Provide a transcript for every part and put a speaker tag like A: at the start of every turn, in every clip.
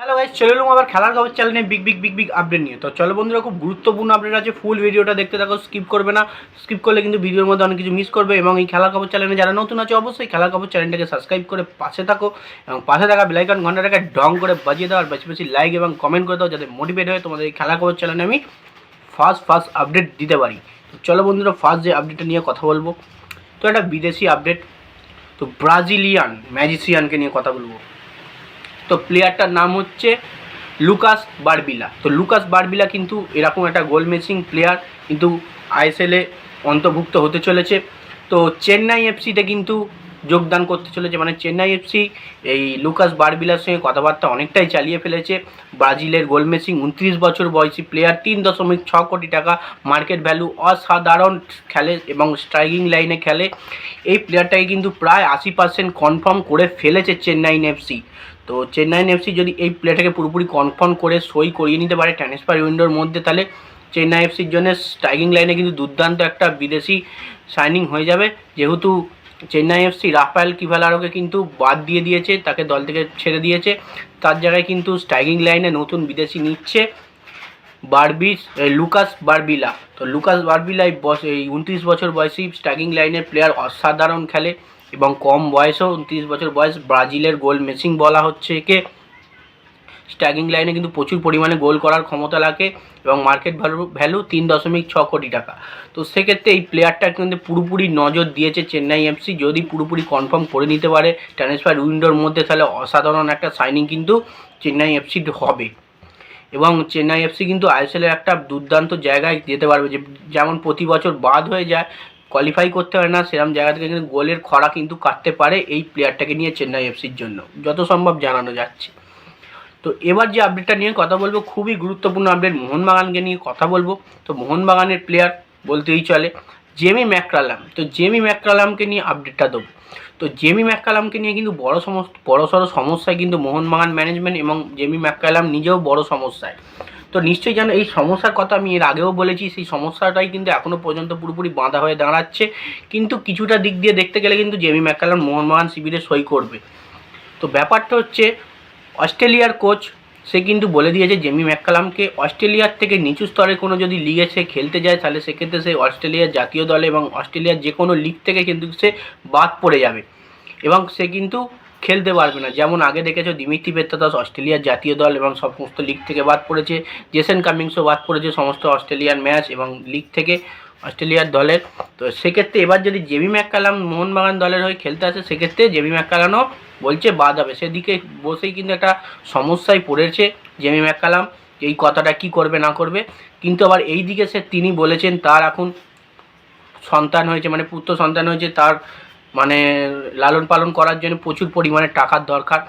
A: Hello guys চলে এলাম আবার খেলার খবর চ্যানেলে big big big big update নিয়ে। তো চলো বন্ধুরা, খুব গুরুত্বপূর্ণ আপডেট আছে ফুল ভিডিওটা দেখতে থাকো স্কিপ করবে না। স্কিপ করলে কিন্তু ভিডিওর মধ্যে অনেক কিছু মিস করবে এবং এই খেলার খবর চ্যানেলে যারা নতুন আছে, অবশ্যই খেলার খবর চ্যানেলটাকে সাবস্ক্রাইব করে পাশে থাকো এবং পাশে থাকা বেলাইকন ঘন্টাটাকে ডং করে বাজিয়ে দাও, আর বেশি বেশি লাইক এবং কমেন্ট করে দাও, যাতে মোটিভেট হয় তোমাদের এই খেলার খবর চ্যানেলে আমি ফার্স্ট ফার্স্ট আপডেট দিতে পারি। তো চলো বন্ধুরা ফার্স্ট যে আপডেটটা নিয়ে কথা বলব। তো একটা বিদেশি আপডেট তো ব্রাজিলিয়ান ম্যাজিসিয়ানকে নিয়ে কথা বলব। তো প্লেয়ারটার নাম হচ্ছে লুকাস বারবিলা। তো লুকাস বারবিলা কিন্তু এরকম একটা গোল মেসিং প্লেয়ার কিন্তু আইএসএলে অন্তর্ভুক্ত হতে চলেছে। তো চেন্নাই এফসিতে কিন্তু যোগদান করতে চলেছে। মানে চেন্নাই এফসি, এই লুকাস বারবিলার সঙ্গে কথাবার্তা অনেকটাই চালিয়ে ফেলেছে। ব্রাজিলের গোল মেসিং উনত্রিশ বছর বয়সী প্লেয়ার তিন দশমিক ছ কোটি টাকা মার্কেট ভ্যালু অসাধারণ খেলে এবং স্ট্রাইকিং লাইনে খেলে। এই প্লেয়ারটাকে কিন্তু প্রায় আশি পার্সেন্ট কনফার্ম করে ফেলেছে চেন্নাই এফসি। তো চেন্নাই এফসি যদি এই প্লেয়ারটাকে পুরোপুরি কনফার্ম করে, সই করিয়ে নিতে পারে ট্রান্সফার উইন্ডোর মধ্যে, তাহলে চেন্নাই এফসির জন্য স্ট্রাইকিং লাইনে কিন্তু দুর্দান্ত একটা বিদেশি সাইনিং হয়ে যাবে। যেহেতু চেন্নাই এফসি, রাফায়েল কিভালারোকে কিন্তু বাদ দিয়ে দিয়েছে, তাকে দল থেকে ছেড়ে দিয়েছে। তার জায়গায় কিন্তু স্ট্রাইকিং লাইনে নতুন বিদেশি নিচ্ছে বারবিস লুকাস বারবিলা। তো লুকাস বারবিলা এই উনত্রিশ বছর বয়সী স্ট্রাইকিং লাইনের প্লেয়ার অসাধারণ খেলে এবং কম বয়সেও উনত্রিশ বছর বয়স ব্রাজিলের গোল মেসিং বলা হচ্ছে একে। স্ট্যাগিং লাইনে কিন্তু প্রচুর পরিমাণে গোল করার ক্ষমতা লাগে এবং মার্কেট ভ্যালু ভ্যালু তিন দশমিক ছ কোটি টাকা। তো সেক্ষেত্রে এই প্লেয়ারটা কিন্তু পুরোপুরি নজর দিয়েছে চেন্নাই এফসি যদি পুরোপুরি কনফার্ম করে নিতে পারে ট্রান্সফার উইন্ডোর মধ্যে তাহলে অসাধারণ একটা সাইনিং কিন্তু চেন্নাই এফসি হবে। এবং চেন্নাই এফসি কিন্তু আইএসএলের একটা দুর্দান্ত জায়গায় যেতে পারবে। যে যেমন প্রতি বছর বাদ হয়ে যায় কোয়ালিফাই করতে হয় না সেরকম জায়গা থেকে কিন্তু গোলের খরা কিন্তু কাটতে পারে এই প্লেয়ারটাকে নিয়ে চেন্নাই এফসির জন্য। যত সম্ভব জানানো যাচ্ছে। তো এবার যে আপডেটটা নিয়ে কথা বলব, খুবই গুরুত্বপূর্ণ আপডেট মোহনবাগানকে নিয়ে কথা বলব। তো মোহনবাগানের প্লেয়ার বলতেই চলে, জেমি ম্যাকরালাম তো জেমি ম্যাকরালামকে নিয়ে আপডেটটা দেবো। তো জেমি ম্যাককালামকে নিয়ে কিন্তু বড় সমস্ত, বড় সড়ো সমস্যায় কিন্তু মোহনবাগান ম্যানেজমেন্ট এবং জেমি ম্যাককালাম নিজেও বড় সমস্যায়। তো নিশ্চয়ই জানো, এই সমস্যার কথা আমি এর আগেও বলেছি, সেই সমস্যাটাই কিন্তু এখনও পর্যন্ত পুরোপুরি বাঁধা হয়ে দাঁড়াচ্ছে। কিন্তু কিছুটা দিক দিয়ে দেখতে গেলে কিন্তু জেমি ম্যাককালাম মোহনবাগান শিবিরে সই করবে। তো ব্যাপারটা হচ্ছে অস্ট্রেলিয়ার কোচ, সে কিন্তু বলে দিয়েছে জেমি ম্যাককালামকে, অস্ট্রেলিয়ার থেকে নিচু স্তরে কোনো যদি লিগে সে খেলতে যায়, তাহলে সেক্ষেত্রে সে অস্ট্রেলিয়ার জাতীয় দলে এবং অস্ট্রেলিয়ার যে কোনো লিগ থেকে কিন্তু সে বাদ পড়ে যাবে। এবং সে কিন্তু খেলতে পারবে না। যেমন আগে দেখেছ, দিমিত্রি পেত্তাদাস অস্ট্রেলিয়ার জাতীয় দল এবং সমস্ত লিগ থেকে বাদ পড়েছে, জেসেন কামিংসও বাদ পড়েছে সমস্ত অস্ট্রেলিয়ান ম্যাচ এবং লিগ থেকে। অস্ট্রেলিয়ার দলের। তো সেক্ষেত্রে এবার যদি জেবি ম্যাককালাম মোহনবাগান দলের হয়ে খেলতে আসে, সেক্ষেত্রে জেবি ম্যাককালামও বলছে বাদ হবে। সেদিকে বসেই কিন্তু একটা সমস্যায় পড়েছে জেমি ম্যাককালাম এই কথাটা কি করবে, না করবে। কিন্তু আবার এই দিকে সে তিনি বলেছেন, তার এখন সন্তান হয়েছে মানে পুত্র সন্তান হয়েছে, তার মানে লালন পালন করার জন্য প্রচুর পরিমাণে টাকার দরকার।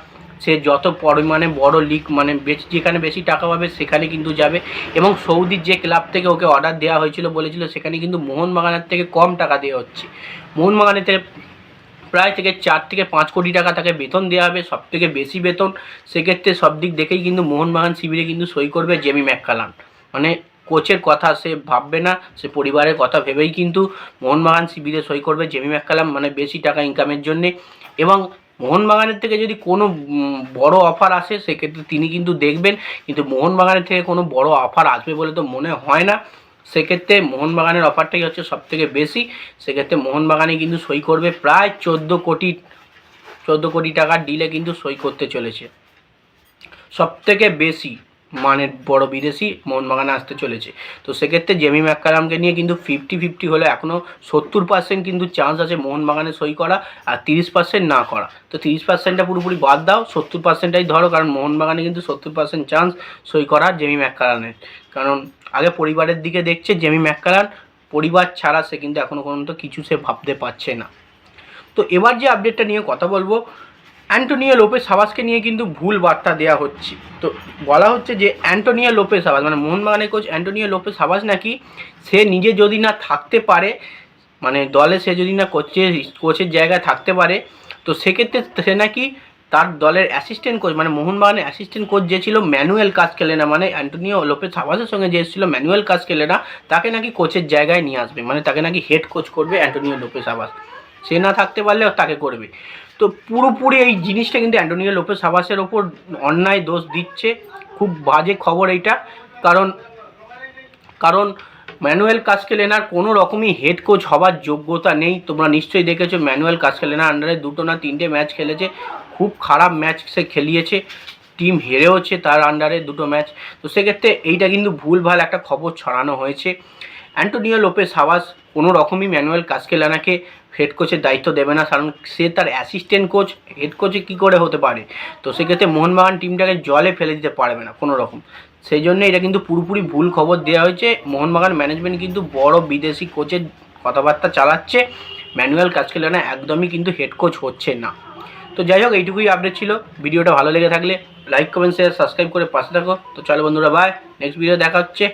A: সে যত পরিমাণে বড় লিগ মানে বেশি যেখানে বেশি টাকা পাবে সেখানে কিন্তু যাবে। এবং সৌদির যে ক্লাব থেকে ওকে অর্ডার দেওয়া হয়েছিল বলেছিল, সেখানে কিন্তু মোহনবাগানের থেকে কম টাকা দেওয়া হচ্ছে। মোহনবাগানের থেকে প্রায় থেকে চার থেকে পাঁচ কোটি টাকা তাকে বেতন দেওয়া হবে, সব থেকে বেশি বেতন। সেক্ষেত্রে সব দিক দেখেই কিন্তু মোহনবাগান শিবিরে কিন্তু সই করবে জেমি ম্যাককালান। মানে কোচের কথা সে ভাববে না, সে পরিবারের কথা ভেবেই কিন্তু মোহনবাগান শিবিরে সই করবে জেমি ম্যাককালাম মানে বেশি টাকা ইনকামের জন্যে। এবং মোহনবাগানের থেকে যদি কোনো বড় অফার আসে, সেক্ষেত্রে তিনি কিন্তু দেখবেন, কিন্তু মোহনবাগানের থেকে কোনো বড় অফার আসবে বলে তো মনে হয় না। সেক্ষেত্রে মোহনবাগানের অফারটাই হচ্ছে সব থেকে বেশি। সেক্ষেত্রে মোহনবাগানে কিন্তু সই করবে প্রায় চোদ্দ কোটি চোদ্দ কোটি টাকার ডিলে কিন্তু সই করতে চলেছে। সব থেকে বেশি। মানের বড় বিদেশি মোহনবাগানে আসতে চলেছে। তো সেক্ষেত্রে জেমি ম্যাককালামকে নিয়ে কিন্তু ফিফটি ফিফটি হলে এখনও সত্তর পার্সেন্ট কিন্তু চান্স আছে মোহনবাগানে সই করা আর তিরিশ পার্সেন্ট না করা। তো তিরিশ পার্সেন্টটা পুরোপুরি বাদ দাও, সত্তর পার্সেন্টটাই ধরো, কারণ মোহনবাগানে কিন্তু সত্তর পার্সেন্ট চান্স সই করা জেমি ম্যাককালানের কারণ আগে পরিবারের দিকে দেখছে জেমি ম্যাককালান পরিবার ছাড়া সে কিন্তু এখনও পর্যন্ত কিছু সে ভাবতে পারছে না। তো এবার যে আপডেটটা নিয়ে কথা বলব অ্যান্টোনিও লোপেস সাবাসকে নিয়ে কিন্তু ভুল বার্তা দেওয়া হচ্ছে। তো বলা হচ্ছে যে অ্যান্টোনিও লোপেস সাবাস মানে মোহনবাগানের কোচ অ্যান্টোনিও লোপেস সাবাস নাকি সে নিজে যদি না থাকতে পারে মানে দলে সে যদি না কোচের কোচের জায়গায় থাকতে পারে, তো সেক্ষেত্রে সে নাকি তার দলের অ্যাসিস্ট্যান্ট কোচ মানে মোহনবাগানের অ্যাসিস্ট্যান্ট কোচ যে ছিল ম্যানুয়াল না মানে অ্যান্টোনিও লোপেস সাবাসের সঙ্গে যে এসেছিল ম্যানুয়াল না তাকে নাকি কোচের জায়গায় নিয়ে আসবে মানে তাকে নাকি হেড কোচ করবে অ্যান্টোনিও লোপেস সাবাস। সে না থাকতে পারলে তাকে করবে। তো পুরোপুরি এই জিনিসটা কিন্তু অ্যান্টোনিও লোপেস হাবাসের ওপর অন্যায় দোষ দিচ্ছে। খুব বাজে খবর এইটা। কারণ কারণ ম্যানুয়াল কাস্কেলেনার কোনো রকমই হেড কোচ হবার যোগ্যতা নেই। তোমরা নিশ্চয়ই দেখেছ ম্যানুয়াল কাস্কেলেনার আন্ডারে দুটো না তিনটে ম্যাচ খেলেছে। খুব খারাপ ম্যাচ সে খেলিয়েছে। টিম হেরেওছে তার আন্ডারে দুটো ম্যাচ। তো সেক্ষেত্রে এইটা কিন্তু ভুলভাল একটা খবর ছড়ানো হয়েছে। অ্যান্টোনিও লোপেস হাওয়াস কোনো রকমই ম্যানুয়াল কাস্কেলানাকে হেড কোচের দায়িত্ব দেবে না, কারণ সে তার অ্যাসিস্ট্যান্ট কোচ হেড কোচে কী করে হতে পারে? তো সেক্ষেত্রে মোহনবাগান টিমটাকে জলে ফেলে দিতে পারবে না কোনো রকম। সেই জন্য এটা কিন্তু পুরোপুরি ভুল খবর দেওয়া হয়েছে। মোহনবাগান ম্যানেজমেন্ট কিন্তু বড় বিদেশি কোচের কথাবার্তা চালাচ্ছে। ম্যানুয়াল কাজকেলানা একদমই কিন্তু হেড কোচ হচ্ছে না। তো যাই হোক, এইটুকুই আপডেট ছিল। ভিডিওটা ভালো লেগে থাকলে লাইক কমেন্ট শেয়ার সাবস্ক্রাইব করে পাশে থাকো। তো চলো বন্ধুরা বাই নেক্সট ভিডিও দেখা হচ্ছে।